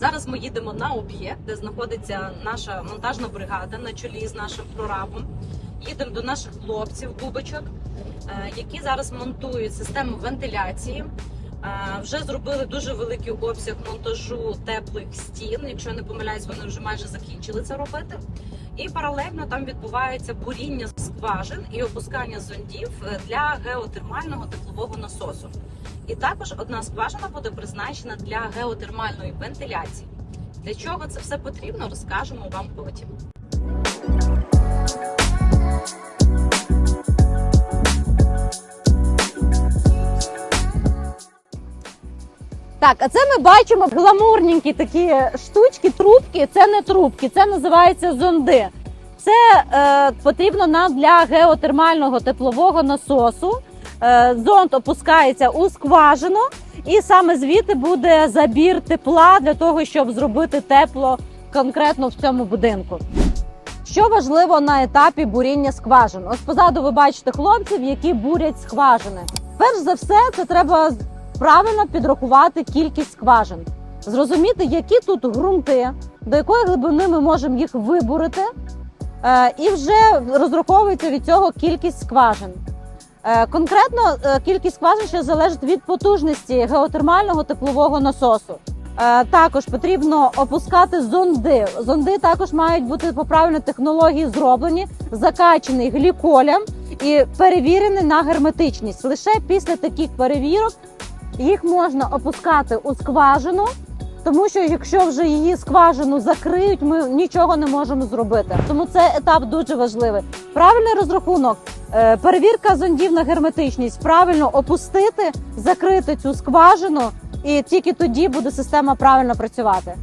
Зараз ми їдемо на об'єкт, де знаходиться наша монтажна бригада на чолі з нашим прорабом. Їдемо до наших хлопців, бубочок, е, які зараз монтують систему вентиляції. Вже зробили дуже великий обсяг монтажу теплих стін. Якщо я не помиляюсь, вони вже майже закінчили це робити. І паралельно там відбувається буріння скважин і опускання зондів е, для геотермального теплового насосу. І також одна скважина буде призначена для геотермальної вентиляції. Для чого це все потрібно, розкажемо вам потім. Так, а це ми бачимо гламурненькі такі штучки, трубки. Це не трубки, це називається зонди. Це е, потрібно нам для геотермального теплового насосу. Е, зонд опускається у скважину, і саме звідти буде забір тепла для того, щоб зробити тепло конкретно в цьому будинку. Що важливо на етапі буріння скважин? Ось позаду ви бачите хлопців, які бурять скважини. Перш за все, це треба правильно підрахувати кількість скважин, зрозуміти, які тут ґрунти, до якої глибини ми можемо їх вибурити, е, і вже розраховується від цього кількість скважин. Е, Конкретно е, кількість скважин ще залежить від потужності геотермального теплового насосу. Також потрібно опускати зонди. Зонди також мають бути по правильній технології зроблені, закачані гліколем і перевірені на герметичність. Лише після таких перевірок їх можна опускати у скважину, тому що якщо вже її скважину закриють, ми нічого не можемо зробити. Тому цей етап дуже важливий. Правильний розрахунок, е, перевірка зондів на герметичність, правильно опустити, закрити цю скважину, і тільки тоді буде система правильно працювати.